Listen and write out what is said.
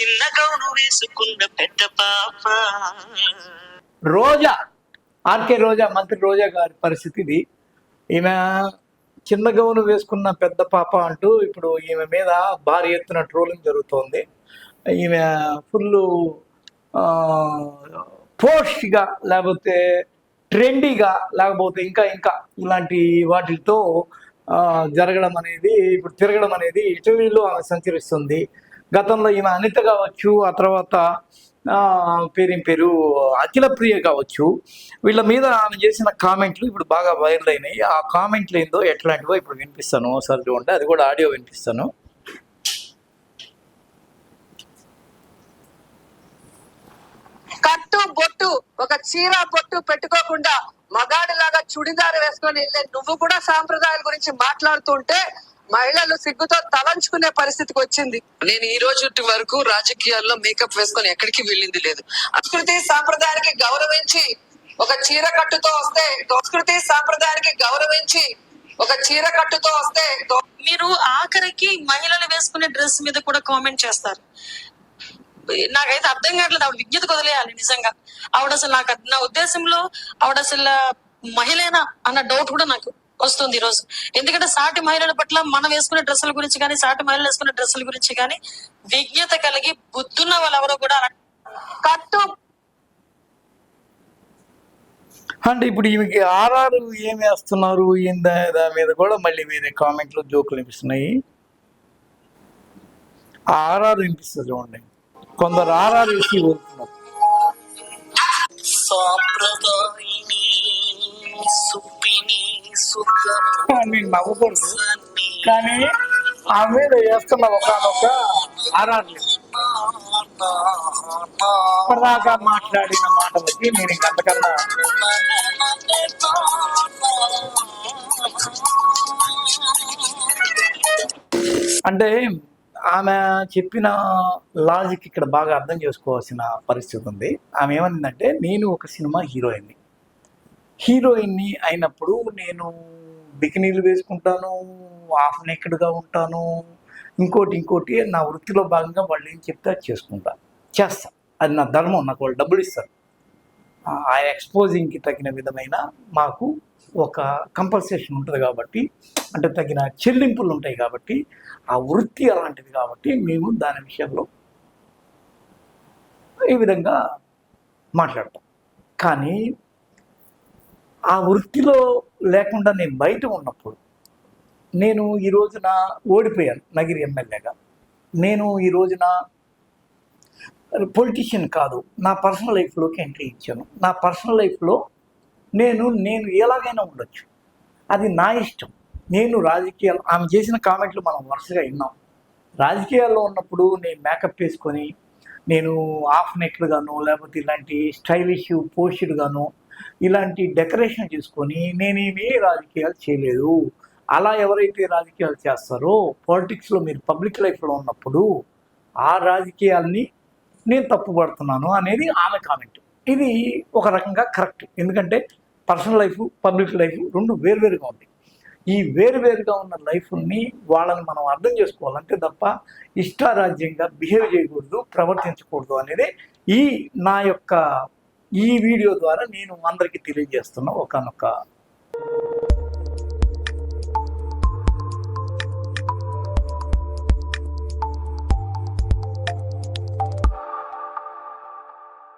చిన్న గౌను వేసుకున్న పెద్ద పాప. రోజా ఆర్కే రోజా మంత్రి రోజా గారి పరిస్థితి ఇది ఈమె చిన్న గౌను వేసుకున్న పెద్ద పాప అంటూ ఇప్పుడు ఈమె మీద భారీ ఎత్తున ట్రోలింగ్ జరుగుతోంది. ఈమె ఫుల్ పోస్ట్గా లేకపోతే ట్రెండీగా లేకపోతే ఇంకా ఇంకా ఇలాంటి వాటితో జరగడం అనేది ఇప్పుడు తిరగడం అనేది ఇటలీలో ఆమె సంచరిస్తుంది. గతంలో ఈమె అనిత కావచ్చు ఆ తర్వాత ఆ, పేరేం పేరు? అఖిలప్రియ కావచ్చు. వీళ్ళ మీద ఆమె చేసిన కామెంట్లు ఇప్పుడు బాగా వైరల్ అయినాయి. ఆ కామెంట్లు ఏందో ఎట్లాంటివో ఇప్పుడు వినిపిస్తాను. ఒకసారి చూడండి. అది కూడా ఆడియో వినిపిస్తాను. కట్టు బొట్టు ఒక చీర బొట్టు పెట్టుకోకుండా మగాడిలాగా చుడిదారు వేసుకొని వెళ్ళే నువ్వు కూడా సాంప్రదాయాల గురించి మాట్లాడుతుంటే మహిళలు సిగ్గుతో తలంచుకునే పరిస్థితికి వచ్చింది. నేను ఈ రోజు వరకు రాజకీయాల్లో మేకప్ వేసుకొని ఎక్కడికి వెళ్ళింది లేదు. సంస్కృతి సాంప్రదాయానికి గౌరవించి ఒక చీర కట్టుతో వస్తే సంస్కృతి సాంప్రదాయానికి గౌరవించి ఒక చీర కట్టుతో వస్తే మీరు ఆఖరికి మహిళలు వేసుకునే డ్రెస్ మీద కూడా కామెంట్ చేస్తారు. నాకైతే అర్థం కావట్లేదు ఆవిడ విజ్ఞత వదిలేయాలి నిజంగా. ఆవిడ అసలు నాకు నా ఉద్దేశంలో ఆవిడ అసలు మహిళేనా అన్న డౌట్ కూడా నాకు. వస్తుంది ఈ రోజు. ఎందుకంటే సాటి మహిళల పట్ల మనం వేసుకునే డ్రెస్సుల గురించి కానీ సాటి మహిళలు వేసుకునే డ్రెస్సుల గురించి కానీ విజ్ఞత కలిగి బుద్ధున్న వాళ్ళు ఎవరో కూడా కట్టు. అంటే ఇప్పుడు ఈమెకి ఆర్ఆర్ ఏం వేస్తున్నారు? దాని మీద కూడా మళ్ళీ వేరే కామెంట్లు జోకులు వినిపిస్తున్నాయి. ఆర్ఆర్ వినిపిస్తుంది చూడండి. కొందరు ఆర్ఆర్ వేసి సాంప్రదాయిని మీరు నవ్వకూడదు. కానీ ఆ మీద వేస్తున్న ఒకనొక ఆర్ఆర్ ఇప్పటిదాకా మాట్లాడిన మాటలకి నేను ఇంకంతకన్నా అంటే ఆమె చెప్పిన లాజిక్ ఇక్కడ బాగా అర్థం చేసుకోవాల్సిన పరిస్థితి ఉంది. ఆమె ఏమనిందంటే నేను ఒక సినిమా హీరోయిన్ని. హీరోయిన్ని అయినప్పుడు నేను బికినీలు వేసుకుంటాను హాఫ్ నెక్డ్గా ఉంటాను. ఇంకోటి ఇంకోటి నా వృత్తిలో భాగంగా వాళ్ళు ఏం చెప్తే అది చేసుకుంటా. చేస్తా. అది నా ధర్మం నాకు వాళ్ళు డబ్బులు ఇస్తారు. ఆ- ఆ ఎక్స్పోజింగ్కి తగిన విధమైన మాకు ఒక కంపల్సేషన్ ఉంటుంది కాబట్టి అంటే తగిన చెల్లింపులు ఉంటాయి కాబట్టి ఆ వృత్తి అలాంటిది కాబట్టి మేము దాని విషయంలో ఈ విధంగా మాట్లాడతాం. కానీ ఆ వృత్తిలో లేకుండా నేను బయట ఉన్నప్పుడు నేను ఈ రోజున ఓడిపోయాను నగిరి ఎమ్మెల్యేగా. నేను ఈ రోజున పొలిటీషియన్ కాదు నా పర్సనల్ లైఫ్లోకి ఎంట్రీ ఇచ్చాను. నా పర్సనల్ లైఫ్లో నేను నేను ఎలాగైనా ఉండొచ్చు. అది నా ఇష్టం. నేను రాజకీయాలు ఆమె చేసిన కామెంట్లు మనం వరుసగా విన్నాం. రాజకీయాల్లో ఉన్నప్పుడు నేను మేకప్ వేసుకొని నేను హాఫ్ నెక్డ్గాను లేకపోతే ఇలాంటి స్టైలిష్ పోస్టుడ్గాను ఇలాంటి డెకరేషన్ చేసుకొని నేనేమి రాజకీయాలు చేయలేదు. అలా ఎవరైతే రాజకీయాలు చేస్తారో పాలిటిక్స్లో మీరు పబ్లిక్ లైఫ్లో ఉన్నప్పుడు ఆ రాజకీయాల్ని నేను తప్పుపడుతున్నాను అనేది ఆమె కామెంట్. ఇది ఒక రకంగా కరెక్ట్. ఎందుకంటే పర్సనల్ లైఫ్ పబ్లిక్ లైఫ్ రెండు వేరువేరుగా ఉంది ఈ వేరువేరుగా ఉన్న లైఫ్ని వాళ్ళని మనం అర్థం చేసుకోవాలంటే తప్ప ఇష్టారాజ్యంగా బిహేవ్ చేయకూడదు ప్రవర్తించకూడదు అనేది ఈ నా యొక్క ఈ వీడియో ద్వారా నేను అందరికీ తెలియజేస్తున్న ఒకనొక